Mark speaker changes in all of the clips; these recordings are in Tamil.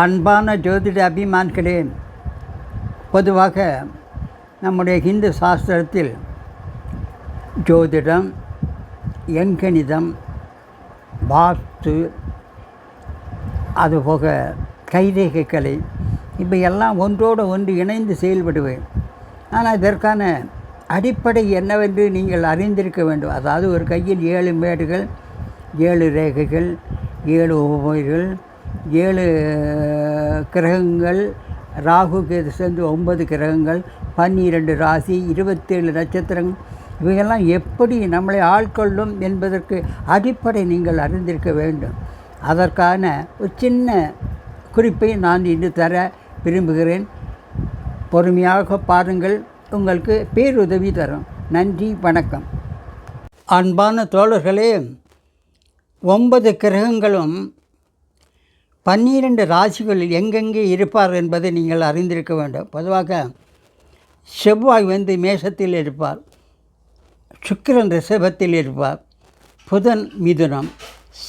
Speaker 1: அன்பான ஜோதிட அபிமான்களே பொதுவாக நம்முடைய ஹிந்து சாஸ்திரத்தில் ஜோதிடம் எண்கணிதம் வாஸ்து அதுபோக கைரேகை கலை இப்போ எல்லாம் ஒன்றோடு ஒன்று இணைந்து செயல்படுவேன். ஆனால் இதற்கான அடிப்படை என்னவென்று நீங்கள் அறிந்திருக்க வேண்டும். அதாவது ஒரு கையில் ஏழு மேடுகள் ஏழு ரேகைகள் ஏழு உபமைகள் ஏழு கிரகங்கள் ராகு கேது சேர்ந்து ஒன்பது கிரகங்கள் பன்னிரெண்டு ராசி இருபத்தேழு நட்சத்திரங்கள். இவையெல்லாம் எப்படி நம்மளை ஆட்கொள்ளும் என்பதற்கு அடிப்படை நீங்கள் அறிந்திருக்க வேண்டும். அதற்கான ஒரு சின்ன குறிப்பை நான் இன்று தர விரும்புகிறேன். பொறுமையாக பாருங்கள் உங்களுக்கு பேருதவி தரும். நன்றி வணக்கம். அன்பான தோழர்களே ஒன்பது கிரகங்களும் பன்னிரண்டு ராசிகளில் எங்கெங்கே இருப்பார் என்பதை நீங்கள் அறிந்திருக்க வேண்டும். பொதுவாக செவ்வாய் வந்து மேஷத்தில் இருப்பார் சுக்கிரன் ரிஷபத்தில் இருப்பார் புதன் மிதுனம்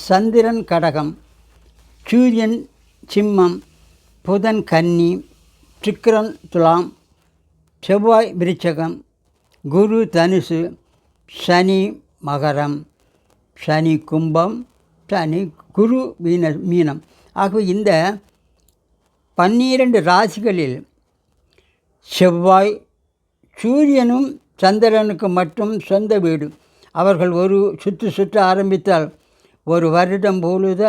Speaker 1: சந்திரன் கடகம் சூரியன் சிம்மம் புதன் கன்னி சுக்கிரன் துலாம் செவ்வாய் விருச்சகம் குரு தனுசு சனி மகரம் சனி கும்பம் சனி குரு மீன மீனம். ஆகவே இந்த பன்னிரண்டு ராசிகளில் செவ்வாய் சூரியனும் சந்திரனுக்கு மட்டும் சொந்த வீடு. அவர்கள் ஒரு சுற்று சுற்ற ஆரம்பித்தால் ஒரு வருடம் பொழுத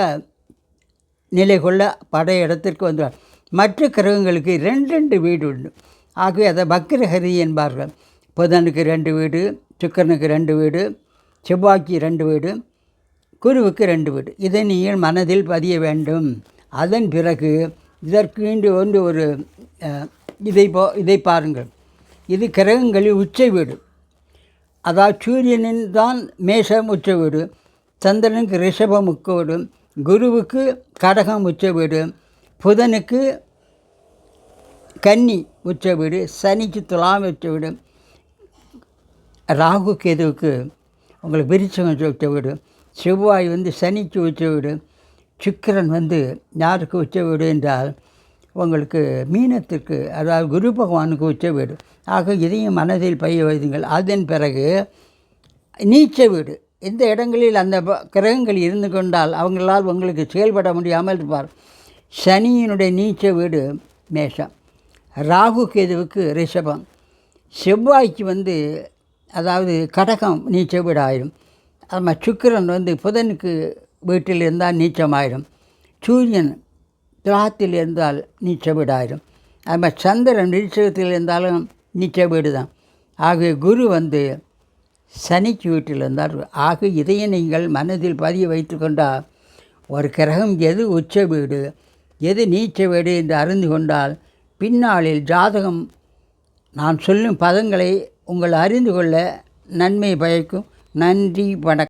Speaker 1: நிலை கொள்ள படைய இடத்திற்கு வந்தார் மற்ற கிரகங்களுக்கு ரெண்டு ரெண்டு வீடு உண்டு. ஆகவே அதை பக்ரஹரி என்பார்கள். புதனுக்கு ரெண்டு வீடு சுக்கரனுக்கு ரெண்டு வீடு செவ்வாய்க்கு ரெண்டு வீடு குருவுக்கு ரெண்டு வீடு. இதை நீங்கள் மனதில் பதிய வேண்டும். அதன் பிறகு இதற்கு ஒன்று ஒரு இதை போ இதை பாருங்கள். இது கிரகங்களில் உச்ச வீடு. அதாவது சூரியனின் தான் மேஷம் உச்ச வீடு. சந்திரனுக்கு ரிஷபம் உச்ச வீடு. குருவுக்கு கடகம் உச்ச வீடு. புதனுக்கு கன்னி உச்ச வீடு. சனிக்கு துலாம் உச்ச வீடு. ராகு கேதுவுக்கு உங்களுக்கு விரிச்சம் உச்ச வீடு. செவ்வாய் வந்து சனிக்கு உச்ச வீடு சுக்கிரன் வந்து யாருக்கு உச்ச வீடு என்றால் உங்களுக்கு மீனத்திற்கு அதாவது குரு பகவானுக்கு உச்ச வீடு. ஆக இதையும் மனதில் பைய வைதுங்கள் அதன் பிறகு நீச்ச வீடு. இந்த இடங்களில் அந்த ப- கிரகங்கள் இருந்து கொண்டால் அவங்களால் உங்களுக்கு செயல்பட முடியாமல் இருப்பார். சனியினுடைய நீச்ச வீடு மேஷம். ராகு கேதுவுக்கு ரிஷபம். செவ்வாய்க்கு வந்து அதாவது கடகம் நீச்ச வீடு ஆயிரும் ஆமாம் சுக்கிரன் வந்து புதனுக்கு வீட்டில் இருந்தால் நீச்சமாயிடும் சூரியன் திராகத்தில் இருந்தால் நீச்ச வீடாயிரும் அதுமாதிரி சந்திரன் நீச்சத்தில் இருந்தாலும் நீச்ச வீடு தான் ஆகவே குரு வந்து சனிக்கு வீட்டில் இருந்தார் ஆக இதையும் நீங்கள் மனதில் பதிய வைத்து கொண்டால் ஒரு கிரகம் எது உச்ச வீடு எது நீச்ச வீடு என்று அறிந்து கொண்டால் பின்னாளில் ஜாதகம் நான் சொல்லும் பதங்களை உங்கள் அறிந்து கொள்ள நன்மை பயக்கும். நன்றி வணக்கம்.